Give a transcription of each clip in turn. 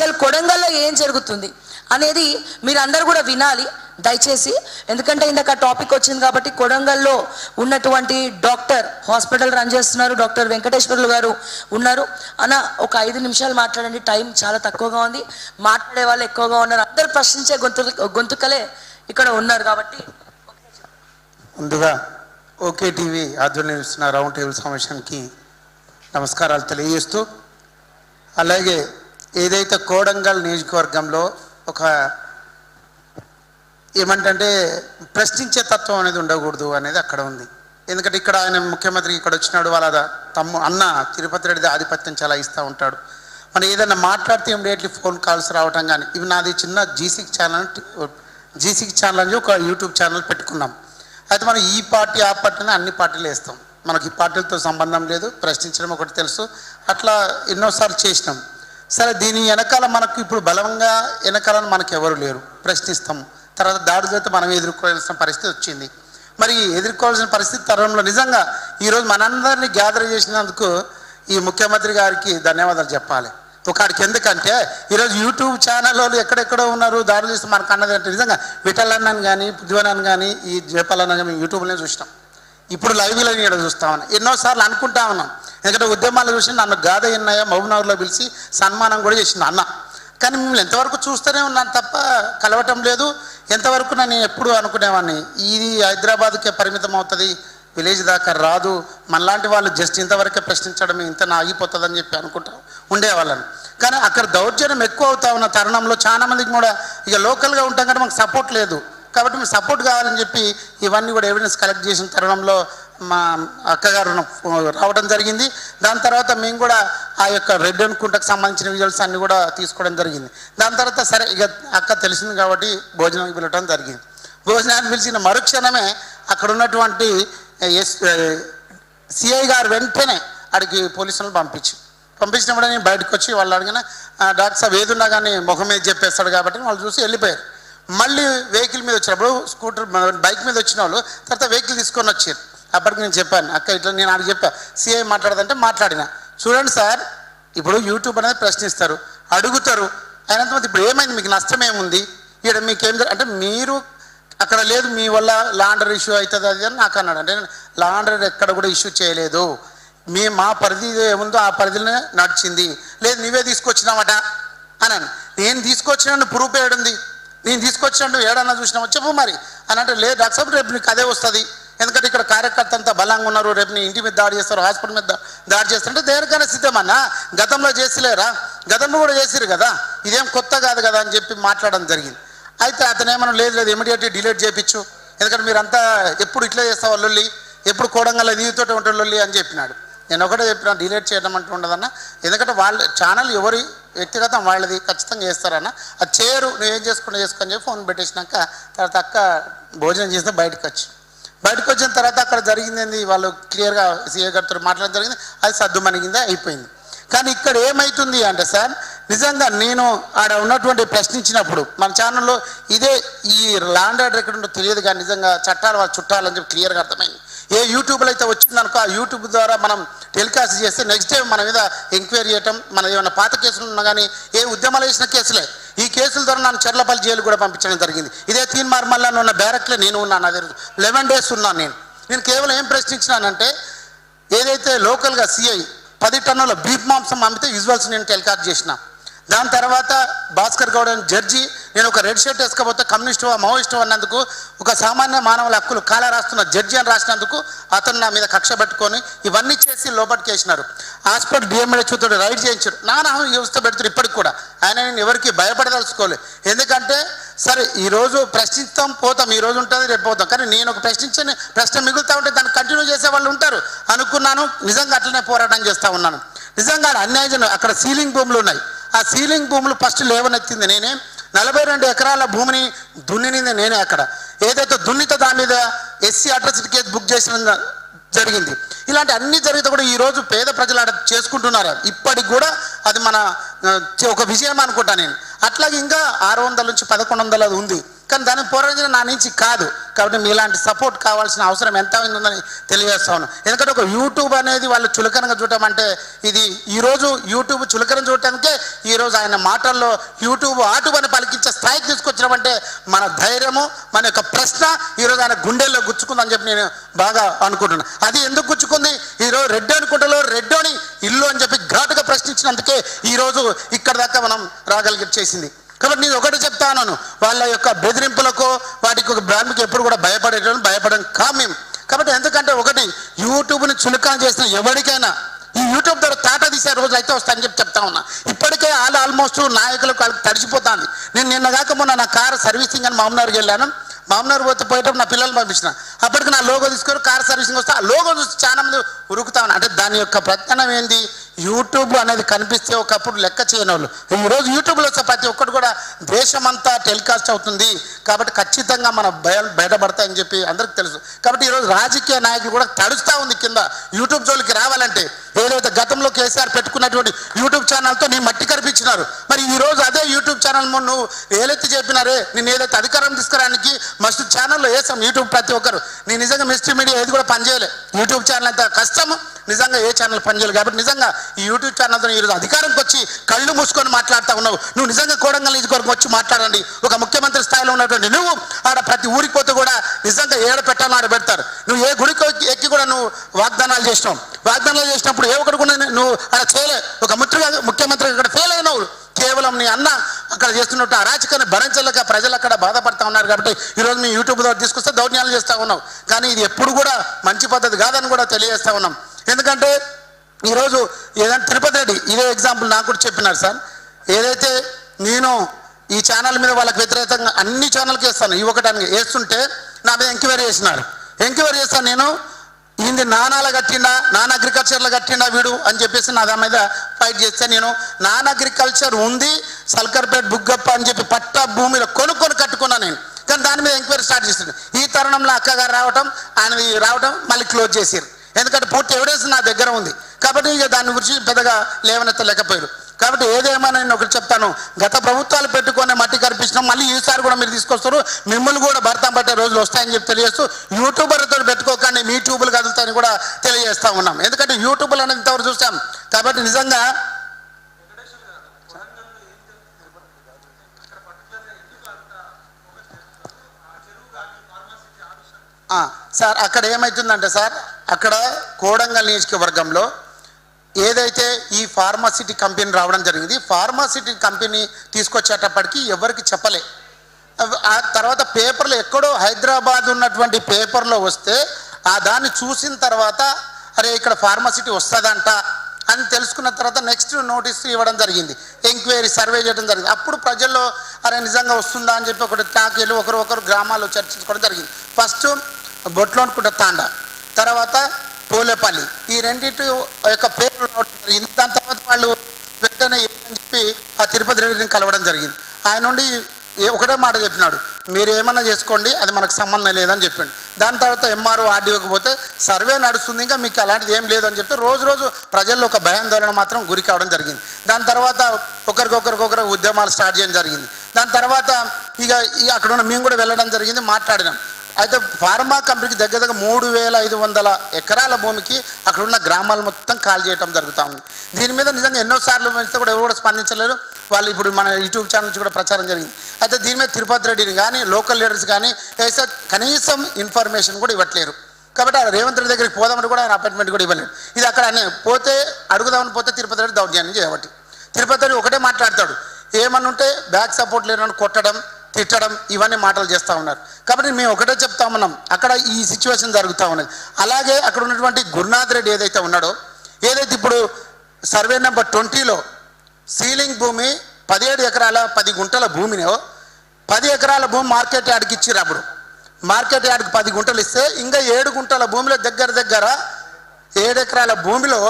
అసలు కొడంగల్లో ఏం జరుగుతుంది అనేది మీరందరూ కూడా వినాలి. దయచేసి ఎందుకంటే ఇందాక టాపిక్ వచ్చింది కాబట్టి కొడంగల్లో ఉన్నటువంటి డాక్టర్ హాస్పిటల్ రన్ చేస్తున్నారు. డాక్టర్ వెంకటేశ్వర్లు గారు ఉన్నారు. అన్న ఒక ఐదు నిమిషాలు మాట్లాడండి. టైం చాలా తక్కువగా ఉంది. మాట్లాడే వాళ్ళు ఎక్కువగా ఉన్నారు. అందరు ప్రశ్నించే గొంతు గొంతుకలే ఇక్కడ ఉన్నారు కాబట్టి. ముందుగా ఓకే టీవీ ఆధ్వర్యంలో రౌండ్ టేబుల్ సమావేశానికి నమస్కారాలు తెలియజేస్తూ అలాగే ఏదైతే కోడంగల్ నియోజకవర్గంలో ఒక ఏమంటే ప్రశ్నించే తత్వం అనేది ఉండకూడదు అనేది అక్కడ ఉంది. ఎందుకంటే ఇక్కడ ఆయన ముఖ్యమంత్రి ఇక్కడ వచ్చినాడు వాళ్ళ తమ్ము అన్న తిరుపతి రెడ్డి ఆధిపత్యం చాలా ఇస్తూ ఉంటాడు. మనం ఏదైనా మాట్లాడితే ఇమీడియట్లీ ఫోన్ కాల్స్ రావటం కానీ ఇవి నాది చిన్న జీసిక్ ఛానల్ జీసీకి ఛానల్ అని ఒక యూట్యూబ్ ఛానల్ పెట్టుకున్నాం. అయితే మనం ఈ పార్టీ ఆ పార్టీని అన్ని పార్టీలు వేస్తాం. మనకి ఈ పార్టీలతో సంబంధం లేదు ప్రశ్నించడం ఒకటి తెలుసు. అట్లా ఎన్నోసార్లు చేసినాం. సరే దీని వెనకాల మనకు ఇప్పుడు బలంగా వెనకాలని మనకు ఎవరు లేరు. ప్రశ్నిస్తాం. తర్వాత దాడులతో మనం ఎదుర్కోవాల్సిన పరిస్థితి వచ్చింది. మరి ఎదుర్కోవాల్సిన పరిస్థితి తరంలో నిజంగా ఈరోజు మనందరినీ గ్యాదర్ చేసినందుకు ఈ ముఖ్యమంత్రి గారికి ధన్యవాదాలు చెప్పాలి. ఒకడికి ఎందుకంటే ఈరోజు యూట్యూబ్ ఛానల్ వాళ్ళు ఎక్కడెక్కడో ఉన్నారు దాడులు చేస్తే మనకు అన్నది అంటే నిజంగా విఠలన్నని కానీ బుద్ధివనని కానీ ఈ జయపాలన్న కానీ యూట్యూబ్లోనే చూసినాం. ఇప్పుడు లైవ్లో ఇక్కడ చూస్తా ఉన్నాం. ఎన్నోసార్లు అనుకుంటా ఉన్నాం. ఎందుకంటే ఉద్యమాలు చూసి నన్ను గాథ ఎన్నయ్య మహబూబ్నగర్లో పిలిచి సన్మానం కూడా చేసింది అన్న. కానీ మిమ్మల్ని ఎంతవరకు చూస్తూనే ఉన్నాను తప్ప కలవటం లేదు. ఎంతవరకు నేను ఎప్పుడు అనుకునేవాడిని? ఇది హైదరాబాద్కే పరిమితం అవుతుంది విలేజ్ దాకా రాదు. మనలాంటి వాళ్ళు జస్ట్ ఇంతవరకే ప్రశ్నించడం ఇంత ఆగిపోతుందని చెప్పి అనుకుంటా ఉండేవాళ్ళని. కానీ అక్కడ దౌర్జన్యం ఎక్కువ అవుతా ఉన్న తరుణంలో చాలా మందికి కూడా ఇక లోకల్గా ఉంటాం కానీ మాకు సపోర్ట్ లేదు. కాబట్టి మీకు సపోర్ట్ కావాలని చెప్పి ఇవన్నీ కూడా ఎవిడెన్స్ కలెక్ట్ చేసిన తరుణంలో మా అక్కగారు రావడం జరిగింది. దాని తర్వాత మేము కూడా ఆ యొక్క రెడ్ అనుకుంటకు సంబంధించిన విజువల్స్ అన్నీ కూడా తీసుకోవడం జరిగింది. దాని తర్వాత సరే ఇక అక్క తెలిసింది కాబట్టి భోజనం పిలవడం జరిగింది. భోజనానికి పిలిచిన మరుక్షణమే అక్కడ ఉన్నటువంటి ఎస్ సిఐ గారు వెంటనే అడిగి పోలీసులను పంపించి పంపించినప్పుడు నేను బయటకు వచ్చి వాళ్ళు అడిగిన డాక్టర్ సాబ్ ఏదున్నా కానీ ముఖం మీద చెప్పేస్తాడు కాబట్టి వాళ్ళు చూసి వెళ్ళిపోయారు. మళ్ళీ వెహికల్ మీద వచ్చినప్పుడు స్కూటర్ బైక్ మీద వచ్చిన వాళ్ళు తర్వాత వెహికల్ తీసుకొని వచ్చారు. అప్పటికి నేను చెప్పాను అక్క ఇట్లా నేను ఆడికి చెప్పా సిఐ మాట్లాడదంటే మాట్లాడిన. చూడండి సార్ ఇప్పుడు యూట్యూబ్ అనేది ప్రశ్నిస్తారు అడుగుతారు. అయినంత ఇప్పుడు ఏమైంది? మీకు నష్టం ఏముంది? ఇక్కడ మీకేం అంటే మీరు అక్కడ లేదు మీ వల్ల లాండర్ ఇష్యూ అవుతుంది అది అని నాకు అన్నాడు. అంటే లాండర్ ఎక్కడ కూడా ఇష్యూ చేయలేదు. మీ మా పరిధి ఏముందో ఆ పరిధిలోనే నడిచింది. లేదు నువ్వే తీసుకొచ్చినావట అన్నాను నేను తీసుకొచ్చిన ప్రూఫ్ ఏడుంది. నేను తీసుకొచ్చినట్టు ఏడన్నా చూసినావా చెప్పు మరి. అని అంటే లేదు డాక్టర్ సాబ్ రేపు నీకు అదే వస్తుంది. ఎందుకంటే ఇక్కడ కార్యకర్త అంతా బలంగా ఉన్నారు రేపు నీ ఇంటి మీద దాడి చేస్తారు హాస్పిటల్ మీద దాడి చేస్తారంటే దేనికైనా సిద్ధమన్నా? గతంలో చేసిలేరా? గతంలో కూడా చేసిరు కదా. ఇదేం కొత్త కాదు కదా అని చెప్పి మాట్లాడడం జరిగింది. అయితే అతను ఏమన్నా లేదు లేదు ఇమీడియట్గా డిలీట్ చేయించు ఎందుకంటే మీరంతా ఎప్పుడు ఇట్లా చేస్తావు లొల్లి? ఎప్పుడు కోడంగల్ నీతోటి ఉంటుంది లొల్లి అని చెప్పినాడు. నేను ఒకటే చెప్పిన డిలీట్ చేయడం అంటూ ఉండదన్న. ఎందుకంటే వాళ్ళ ఛానల్ ఎవరి వ్యక్తిగతం వాళ్ళది ఖచ్చితంగా చేస్తారన్న. అది చేయరు నువ్వు ఏం చేసుకుంటా చేసుకొని చెప్పి ఫోన్ పెట్టేసినాక తర్వాత అక్క భోజనం చేస్తే బయటకు వచ్చి. బయటకు వచ్చిన తర్వాత అక్కడ జరిగింది ఏంది? వాళ్ళు క్లియర్గా సీఏ గారితో మాట్లాడడం జరిగింది. అది సర్దు మనిగిందే అయిపోయింది. కానీ ఇక్కడ ఏమవుతుంది అంటే సార్ నిజంగా నేను ఆడ ఉన్నటువంటి ప్రశ్నించినప్పుడు మన ఛానల్లో ఇదే ఈ ల్యాండ్ ఆర్డర్ ఎక్కడ ఉందో తెలియదు కానీ నిజంగా చట్టాలు వాళ్ళ చుట్టాలని చెప్పి క్లియర్గా అర్థమైంది. ఏ యూట్యూబ్లో అయితే వచ్చిందనుకో ఆ యూట్యూబ్ ద్వారా మనం టెలికాస్ట్ చేస్తే నెక్స్ట్ డే మన మీద ఎంక్వైరీ చేయటం మన ఏమైనా పాత కేసులు ఉన్నా కానీ ఏ ఉద్యమాలు వేసిన కేసులే. ఈ కేసుల ద్వారా నన్ను చెర్లపల్లి జైలు కూడా పంపించడం జరిగింది. ఇదే తీన్ మార్మల్లా ఉన్న బ్యారక్లో నేను ఉన్నాను అదే లెవెన్ డేస్ ఉన్నాను నేను. నేను కేవలం ఏం ప్రశ్నించినానంటే ఏదైతే లోకల్గా సిఐ పది టన్నుల బీఫ్ మాంసం అమ్మితే విజువల్స్ నేను టెలికాస్ట్ చేసిన. దాని తర్వాత భాస్కర్ గౌడ్ జడ్జి నేను ఒక రెడ్ షర్ట్ వేసుకోబోతే కమ్యూనిస్టు మావోయిస్టు అన్నందుకు ఒక సామాన్య మానవుల హక్కులు కాల రాస్తున్న జడ్జి అని రాసినందుకు అతను నా మీద కక్ష పెట్టుకొని ఇవన్నీ చేసి లోపలికి వేసినారు హాస్పిటల్ డిఎంహెచ్ తోటి రైడ్ చేయించారు నానా వ్యవస్థ పెడుతున్నారు ఇప్పటికి కూడా. ఆయన నేను ఎవరికి భయపడదలుచుకోలేదు ఎందుకంటే సరే ఈరోజు ప్రశ్నిస్తాం పోతాం ఈ రోజు ఉంటుంది రేపు పోతాం. కానీ నేను ఒక ప్రశ్నించని ప్రశ్న మిగులుతా ఉంటే దాన్ని కంటిన్యూ చేసే వాళ్ళు ఉంటారు. అనుకున్నాను నిజంగా అట్లనే పోరాటం చేస్తూ ఉన్నాను. నిజంగా అన్యాయం అక్కడ సీలింగ్ భూములు ఉన్నాయి. ఆ సీలింగ్ భూములు ఫస్ట్ లేవనెత్తింది నేనే. నలభై రెండు ఎకరాల భూమిని దున్నినింది నేనే అక్కడ. ఏదైతే దున్నితో దాని మీద ఎస్సీ అడ్రస్ కేసు బుక్ చేసిన జరిగింది. ఇలాంటి అన్ని జరిగితే కూడా ఈ రోజు పేద ప్రజలు అడ చేసుకుంటున్నారు. ఇప్పటికి కూడా అది మన ఒక విజయం అనుకుంటా నేను. అట్లాగే ఇంకా ఆరు వందల నుంచి పదకొండు వందల అది ఉంది. కానీ దాన్ని పోరాడిన నా నుంచి కాదు. కాబట్టి మీలాంటి సపోర్ట్ కావాల్సిన అవసరం ఎంత ఉందని తెలియజేస్తా ఉన్నాను. ఎందుకంటే ఒక యూట్యూబ్ అనేది వాళ్ళు చులకనగా చూడటం అంటే ఇది ఈరోజు యూట్యూబ్ చులకన చూడటానికే ఈరోజు ఆయన మాటల్లో యూట్యూబ్ ఆటుబ్ అని పలికించే స్థాయికి తీసుకొచ్చినామంటే మన ధైర్యము మన యొక్క ప్రశ్న ఈరోజు ఆయన గుండెల్లో గుచ్చుకుందని చెప్పి నేను బాగా అనుకుంటున్నాను అది ఎందుకు గుచ్చుకుంది? ఈరోజు రెడ్డి అనుకుంటలో రెడ్డోని ఇల్లు అని చెప్పి ప్రశ్నించినందుకే ఈరోజు ఇక్కడ దాకా మనం రాగలిగి చేసింది. కాబట్టి నేను ఒకటి చెప్తాను వాళ్ళ యొక్క బెదిరింపులకు వాటికి ఒక బ్రాండ్కి ఎప్పుడు కూడా భయపడేటోళ్ళు భయపడడం కామ్యం. కాబట్టి ఎందుకంటే ఒకటి యూట్యూబ్ని చులకన చేసిన ఎవరికైనా ఈ యూట్యూబ్ ద్వారా తాట తీసే రోజులు అయితే వస్తాయని చెప్పి చెప్తా ఉన్నా. ఇప్పటికే వాళ్ళు ఆల్మోస్ట్ నాయకులకు వాళ్ళకి తడిచిపోతుంది నేను నిన్న కాక మొన్న నా కారు సర్వీసింగ్ అని మామూనార్కి వెళ్ళాను. మామూనార్ పోతే పోయేటప్పుడు నా పిల్లల్ని పంపించిన. అప్పటికి నా లోగో తీసుకొని కార్ సర్వీసింగ్ వస్తే ఆ లోగో చూసి చాలా మంది ఉరుకుతా అంటే దాని యొక్క ప్రజ్ఞానం ఏంది? యూట్యూబ్ అనేది కనిపిస్తే ఒకప్పుడు లెక్క చేయని వాళ్ళు. ఈరోజు యూట్యూబ్లో వచ్చే ప్రతి ఒక్కటి కూడా దేశమంతా టెలికాస్ట్ అవుతుంది. కాబట్టి ఖచ్చితంగా మన భయ బయటపడతాయని చెప్పి అందరికి తెలుసు. కాబట్టి ఈరోజు రాజకీయ నాయకులు కూడా తడుస్తూ ఉంది కింద. యూట్యూబ్ జోలికి రావాలంటే ఏదైతే గతంలో కేసీఆర్ పెట్టుకున్నటువంటి యూట్యూబ్ ఛానల్తో నీ మట్టి కనిపించినారు మరి ఈ రోజు అదే యూట్యూబ్ ఛానల్ నువ్వు ఏలెత్తి చెప్పినారే? నేను ఏదైతే అధికారం తీసుకురానికి మస్తు ఛానల్లో వేసాం యూట్యూబ్ ప్రతి ఒక్కరు. నేను నిజంగా మిస్టర్ మీడియా ఏది కూడా పనిచేయలే. యూట్యూబ్ ఛానల్ అంత కష్టం నిజంగా ఏ ఛానల్ పనిచేయలేదు కాబట్టి నిజంగా ఈ యూట్యూబ్ ఛానల్తో ఈరోజు అధికారంకి వచ్చి కళ్ళు మూసుకొని మాట్లాడుతూ ఉన్నావు. నువ్వు నిజంగా కోడంగల్ నియోజకవర్గం వచ్చి మాట్లాడండి. ఒక ముఖ్యమంత్రి స్థాయిలో ఉన్నటువంటి నువ్వు ఆడ ప్రతి ఊరికి పోతే కూడా నిజంగా ఏడ పెట్టాలని ఆడ పెడతారు. నువ్వు ఏ గుడికి ఎక్కి- కూడా నువ్వు వాగ్దానాలు చేసినావు. వాగ్దానాలు చేసినప్పుడు ఏ ఒకటి కూడా నువ్వు ఆడ చేయలే. ఒక ముఖ్య ముఖ్యమంత్రి ఇక్కడ ఫెయిల్ అయినావు కేవలం నీ అన్న అక్కడ చేస్తున్నట్టు అరాచకాన్ని భరించలేక ప్రజలు అక్కడ బాధపడతా ఉన్నారు కాబట్టి ఈరోజు మీ యూట్యూబ్ ద్వారా తీసుకొస్తే దౌర్జన్యాలు చేస్తూ ఉన్నావు కానీ ఇది ఎప్పుడు కూడా మంచి పద్ధతి కాదని కూడా తెలియజేస్తూ ఉన్నాం. ఎందుకంటే ఈరోజు ఏదైనా తిరుపతి రెడ్డి ఇదే ఎగ్జాంపుల్ నాకు కూడా చెప్పినారు సార్. ఏదైతే నేను ఈ ఛానల్ మీద వాళ్ళకి వ్యతిరేకంగా అన్ని ఛానల్కి వేస్తాను ఈ ఒకటానికి వేస్తుంటే నా మీద ఎంక్వైరీ చేసినారు. ఎంక్వైరీ చేస్తాను నేను ఇది నానాల కట్టిండా నాన్ అగ్రికల్చర్లో కట్టిండా వీడు అని చెప్పేసి నా దాని మీద ఫైట్ చేస్తే నేను నాన్ అగ్రికల్చర్ ఉంది సల్కర్పేట్ బుగ్గప్ప అని చెప్పి పట్ట భూమిలో కొనుక్కొని కట్టుకున్నా నేను. కానీ దాని మీద ఎంక్వైరీ స్టార్ట్ చేసిండు. ఈ తరుణంలో అక్కగారు రావటం ఆయన రావటం మళ్ళీ క్లోజ్ చేసారు ఎందుకంటే పూర్తి ఎవిడెన్స్ నా దగ్గర ఉంది. కాబట్టి ఇక దాని గురించి పెద్దగా లేవనెత్తలేకపోయారు కాబట్టి ఏదేమైనా నేను ఒకటి చెప్తాను. గత ప్రభుత్వాలు పెట్టుకునే మట్టి కనిపిస్తున్నాం మళ్ళీ ఈసారి కూడా మీరు తీసుకొస్తారు. మిమ్మల్ని కూడా భర్తం పట్టే రోజులు వస్తాయని చెప్పి తెలియజేస్తూ యూట్యూబర్లతో పెట్టుకోకండి మీ ట్యూబులు కదులుతాయని కూడా తెలియజేస్తా ఉన్నాం. ఎందుకంటే యూట్యూబ్లు అనేది ఇంతవరకు చూస్తాం కాబట్టి నిజంగా సార్ అక్కడ ఏమవుతుందంటే సార్ అక్కడ కోడంగల్ నియోజకవర్గంలో ఏదైతే ఈ ఫార్మాసిటీ కంపెనీ రావడం జరిగింది ఫార్మాసిటీ కంపెనీ తీసుకొచ్చేటప్పటికి ఎవరికి చెప్పలే. ఆ తర్వాత పేపర్లు ఎక్కడో హైదరాబాద్ ఉన్నటువంటి పేపర్లో వస్తే ఆ దాన్ని చూసిన తర్వాత అరే ఇక్కడ ఫార్మాసిటీ వస్తుందంట అని తెలుసుకున్న తర్వాత నెక్స్ట్ నోటీస్ ఇవ్వడం జరిగింది. ఎంక్వైరీ సర్వే చేయడం జరిగింది. అప్పుడు ప్రజల్లో అరే నిజంగా వస్తుందా అని చెప్పి ఒకటి టాక్ వెళ్ళి ఒకరు ఒకరు గ్రామాల్లో చర్చించుకోవడం జరిగింది. ఫస్ట్ బొట్లోనుకుంట తాండ. తర్వాత పోలేపల్లి. ఈ రెండింటి యొక్క పేర్లు రావడం జరిగింది దాని తర్వాత వాళ్ళు వెంటనే అని చెప్పి ఆ తిరుపతి రెడ్డిని కలవడం జరిగింది. ఆయన నుండి ఒకటే మాట చెప్పినాడు. మీరు ఏమన్నా చేసుకోండి అది మనకు సంబంధం లేదని చెప్పిండు. దాని తర్వాత ఎంఆర్ఓ ఆర్డీఓకి పోతే సర్వే నడుస్తుంది ఇంకా మీకు అలాంటిది ఏం లేదని చెప్తే రోజు రోజు ప్రజల్లో ఒక భయాందోళన మాత్రం గురి కావడం జరిగింది. దాని తర్వాత ఒకరికొకరికొకరు ఉద్యమాలు స్టార్ట్ చేయడం జరిగింది. దాని తర్వాత ఇక ఈ అక్కడ ఉన్న మేము కూడా వెళ్ళడం జరిగింది మాట్లాడినాం. అయితే ఫార్మా కంపెనీకి దగ్గర దగ్గర మూడు వేల ఐదు వందల ఎకరాల భూమికి అక్కడ ఉన్న గ్రామాలు మొత్తం కాల్ చేయడం జరుగుతూ ఉంది. దీని మీద నిజంగా ఎన్నోసార్లు పెంచితే కూడా ఎవరు కూడా స్పందించలేరు. వాళ్ళు ఇప్పుడు మన యూట్యూబ్ ఛానల్ నుంచి కూడా ప్రచారం జరిగింది. అయితే దీని మీద తిరుపతి రెడ్డిని కానీ లోకల్ లీడర్స్ కానీ వేసే కనీసం ఇన్ఫర్మేషన్ కూడా ఇవ్వట్లేరు. కాబట్టి ఆ రేవంత్ రెడ్డి దగ్గరికి పోదామని కూడా ఆయన అపాయింట్మెంట్ కూడా ఇవ్వలేదు. ఇది అక్కడ అనే పోతే అడుగుదామని పోతే తిరుపతి రెడ్డి దౌర్జన్యం చేయబట్టి తిరుపతి రెడ్డి ఒకటే మాట్లాడతాడు. ఏమనుంటే బ్యాక్ సపోర్ట్ లేనని కొట్టడం తిట్టడం ఇవన్నీ మాటలు చేస్తూ ఉన్నారు. కాబట్టి మేము ఒకటే చెప్తా ఉన్నాం అక్కడ ఈ సిచ్యువేషన్ జరుగుతూ ఉన్నది. అలాగే అక్కడ ఉన్నటువంటి గురునాథ్ రెడ్డి ఏదైతే ఉన్నాడో ఏదైతే ఇప్పుడు సర్వే నెంబర్ ట్వంటీలో సీలింగ్ భూమి పదిహేడు ఎకరాల పది గుంటల భూమిని పది ఎకరాల భూమి మార్కెట్ యార్డ్కి ఇచ్చిర్రు అప్పుడు. మార్కెట్ యార్డ్కి పది గుంటలు ఇస్తే ఇంకా ఏడు గుంటల భూమిలో దగ్గర దగ్గర ఏడు ఎకరాల భూమిలో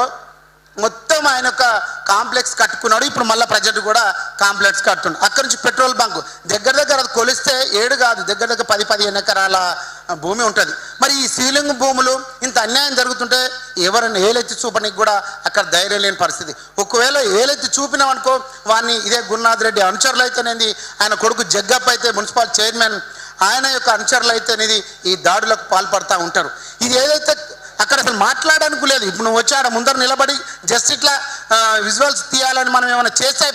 మొత్తం ఆయన యొక్క కాంప్లెక్స్ కట్టుకున్నాడు. ఇప్పుడు మళ్ళీ ప్రజెంట్ కూడా కాంప్లెక్స్ కట్టున్నాడు అక్కడి నుంచి పెట్రోల్ బంక్. దగ్గర దగ్గర అది కొలిస్తే ఏడు కాదు దగ్గర దగ్గర పది పదిహేను ఎకరాల భూమి ఉంటుంది. మరి ఈ సీలింగ్ భూములు ఇంత అన్యాయం జరుగుతుంటే ఎవరైనా ఏలెత్తి చూపడానికి కూడా అక్కడ ధైర్యం లేని పరిస్థితి. ఒకవేళ ఏలెత్తి చూపినామనుకో వాడిని ఇదే గురునాథ్ రెడ్డి అనుచరులు అయితేనేది ఆయన కొడుకు జగ్గప్ప అయితే మున్సిపల్ చైర్మన్ ఆయన యొక్క అనుచరులు అయితే అనేది ఈ దాడులకు పాల్పడతా ఉంటారు. ఇది ఏదైతే అక్కడ అసలు మాట్లాడడానికి లేదు. ఇప్పుడు నువ్వు వచ్చి ఆడ ముందర నిలబడి జస్ట్ ఇట్లా విజువల్స్ తీయాలని మనం ఏమైనా చేస్తే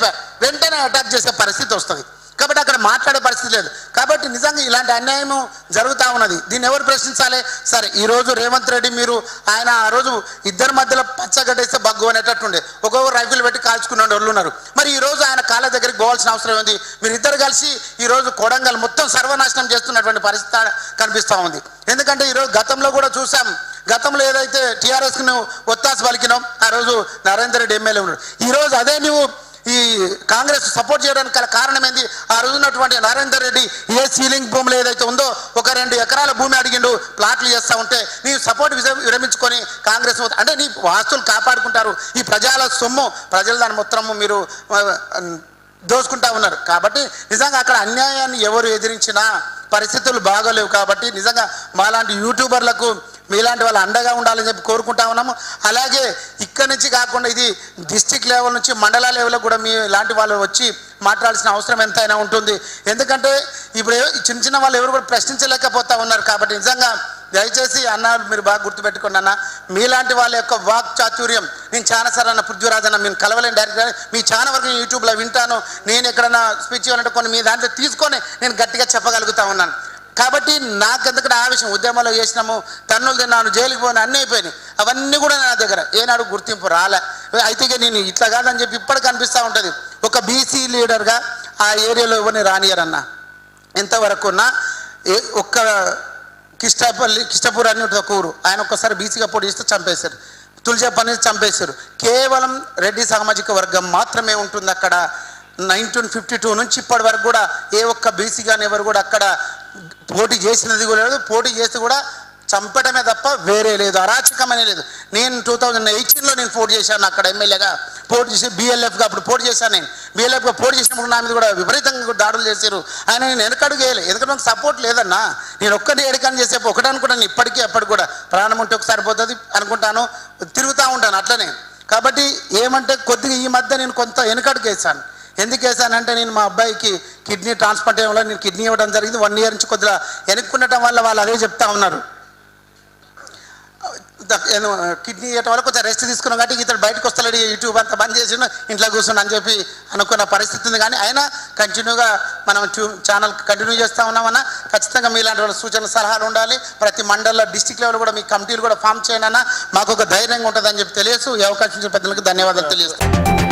వెంటనే అటాక్ చేసే పరిస్థితి వస్తుంది. కాబట్టి అక్కడ మాట్లాడే పరిస్థితి లేదు. కాబట్టి నిజంగా ఇలాంటి అన్యాయం జరుగుతూ ఉన్నది. దీన్ని ఎవరు ప్రశ్నించాలి? సరే ఈరోజు రేవంత్ రెడ్డి మీరు ఆయన ఆ రోజు ఇద్దరి మధ్యలో పచ్చగడ్డేస్తే బగ్గు అనేటట్టుండే. ఒక్కొక్క రైఫిల్ పెట్టి కాల్చుకున్న వాళ్ళు ఉన్నారు? మరి ఈరోజు ఆయన కాళ్ళ దగ్గరికి పోవాల్సిన అవసరం ఉంది మీరు ఇద్దరు కలిసి ఈ రోజు కొడంగల్ మొత్తం సర్వనాశనం చేస్తున్నటువంటి పరిస్థితి కనిపిస్తూ ఉంది. ఎందుకంటే ఈరోజు గతంలో కూడా చూసాం. గతంలో ఏదైతే టీఆర్ఎస్కి నువ్వు ఒత్తాసు పలికినావు ఆ రోజు నరేందర్ రెడ్డి ఎమ్మెల్యే ఉన్నాడు. ఈరోజు అదే నువ్వు ఈ కాంగ్రెస్ సపోర్ట్ చేయడానికి గల కారణం ఏంది ఆ రోజు ఉన్నటువంటి నరేందర్ రెడ్డి ఏ సీలింగ్ భూములు ఏదైతే ఉందో ఒక రెండు ఎకరాల భూమి అడిగిండు ప్లాట్లు చేస్తా ఉంటే నీ సపోర్ట్ విరమించుకొని కాంగ్రెస్ అంటే నీ వాస్తులు కాపాడుకుంటారు. ఈ ప్రజల సొమ్ము ప్రజల దాని మొత్తము మీరు దోసుకుంటా ఉన్నారు. కాబట్టి నిజంగా అక్కడ అన్యాయాన్ని ఎవరు ఎదిరించినా పరిస్థితులు బాగోలేవు కాబట్టి నిజంగా మాలాంటి యూట్యూబర్లకు మీలాంటి వాళ్ళు అండగా ఉండాలని చెప్పి కోరుకుంటా ఉన్నాము. అలాగే ఇక్కడి నుంచి కాకుండా ఇది డిస్టిక్ లెవెల్ నుంచి మండల లెవెల్లో కూడా మీ లాంటి వాళ్ళు వచ్చి మాట్లాడాల్సిన అవసరం ఎంతైనా ఉంటుంది. ఎందుకంటే ఇప్పుడు చిన్న చిన్న వాళ్ళు ఎవరు కూడా ప్రశ్నించలేకపోతా ఉన్నారు కాబట్టి నిజంగా దయచేసి అన్న మీరు బాగా గుర్తుపెట్టుకోండి అన్న. మీలాంటి వాళ్ళ యొక్క వాక్ చాతుర్యం నేను చాలా సార్ అన్న పృథ్వీరాజ్ అన్న నేను కలవలేను డైరెక్ట్గా మీ చాలా వరకు నేను యూట్యూబ్లో వింటాను. నేను ఎక్కడన్నా స్పీచ్ ఇవ్వాలంటే కొన్ని మీ దాంట్లో తీసుకొని నేను గట్టిగా చెప్పగలుగుతా ఉన్నాను. కాబట్టి నాకెందుకంటే ఆవేశం విషయం? ఉద్యమంలో చేసినాము తన్నులు తిన్నాను జైలుకి పోయినా అన్నీ అయిపోయినాయి. అవన్నీ కూడా నా దగ్గర. ఏనాడు గుర్తింపు రాలే. అయితే నేను ఇట్లా కాదని చెప్పి ఇప్పటికి అనిపిస్తూ ఉంటుంది. ఒక బీసీ లీడర్గా ఆ ఏరియాలో ఎవరిని రానియరన్నా? ఎంతవరకున్నా ఒక్క కిష్టపల్లి కిష్టపూర్ అని ఉంటుంది ఒక ఊరు. ఆయన ఒక్కసారి బీసీగా పోటీ చేస్తే చంపేశారు. తులజప్పని చంపేశారు. కేవలం రెడ్డి సామాజిక వర్గం మాత్రమే ఉంటుంది అక్కడ నైన్టీన్ ఫిఫ్టీ టూ నుంచి ఇప్పటి వరకు కూడా ఏ ఒక్క బీసీ కానీ ఎవరు కూడా అక్కడ పోటీ చేసినది కూడా లేదు. పోటీ చేసి కూడా చంపడమే తప్ప వేరే లేదు. అరాచకమనే లేదు. నేను టూ థౌజండ్ ఎయిటీన్లో నేను పోటీ చేశాను అక్కడ ఎమ్మెల్యేగా. పోటీ చేసి బిఎల్ఎఫ్గా అప్పుడు పోటీ చేశాను నేను. బిఎల్ఎఫ్గా పోటీ చేసినప్పుడు నా మీద కూడా విపరీతంగా దాడులు చేశారు. ఆయన నేను వెనకడుగు వేయలేదు ఎందుకంటే నాకు సపోర్ట్ లేదన్నా. నేను ఒక్కటి ఎడకని చేసేపు ఒకటి అనుకుంటాను ఇప్పటికీ అప్పటికి కూడా ప్రాణం ఉంటే ఒకసారి పోతుంది అనుకుంటాను. తిరుగుతూ ఉంటాను అట్లనే. కాబట్టి ఏమంటే కొద్దిగా ఈ మధ్య నేను కొంత వెనకడుగు వేసాను ఎందుకు వేసానంటే నేను మా అబ్బాయికి కిడ్నీ ట్రాన్స్ప్లాంట్ అయ్యడం వల్ల నేను కిడ్నీ ఇవ్వడం జరిగింది. వన్ ఇయర్ నుంచి కొద్దిగా వెనుక్కుండటం వల్ల వాళ్ళు అదే చెప్తా ఉన్నారు. కిడ్నీ ఇవ్వటం వల్ల కొంచెం రెస్ట్ తీసుకున్నాం కాబట్టి ఇతడు బయటకు వస్తాడు యూట్యూబ్ అంతా బంద్ చేసిన ఇంట్లో కూర్చుని అని చెప్పి అనుకున్న పరిస్థితి ఉంది. కానీ అయినా కంటిన్యూగా మనం ఛానల్ కంటిన్యూ చేస్తూ ఉన్నామన్నా ఖచ్చితంగా మీలాంటి వాళ్ళ సూచన సలహాలు ఉండాలి. ప్రతి మండలంలో డిస్టిక్ లెవెల్ కూడా మీ కమిటీలు కూడా ఫామ్ చేయండి అన్న. మాకు ఒక ధైర్యంగా ఉంటుందని చెప్పి తెలియసు ఈ అవకాశం పెద్దలకు ధన్యవాదాలు తెలియజేస్తాను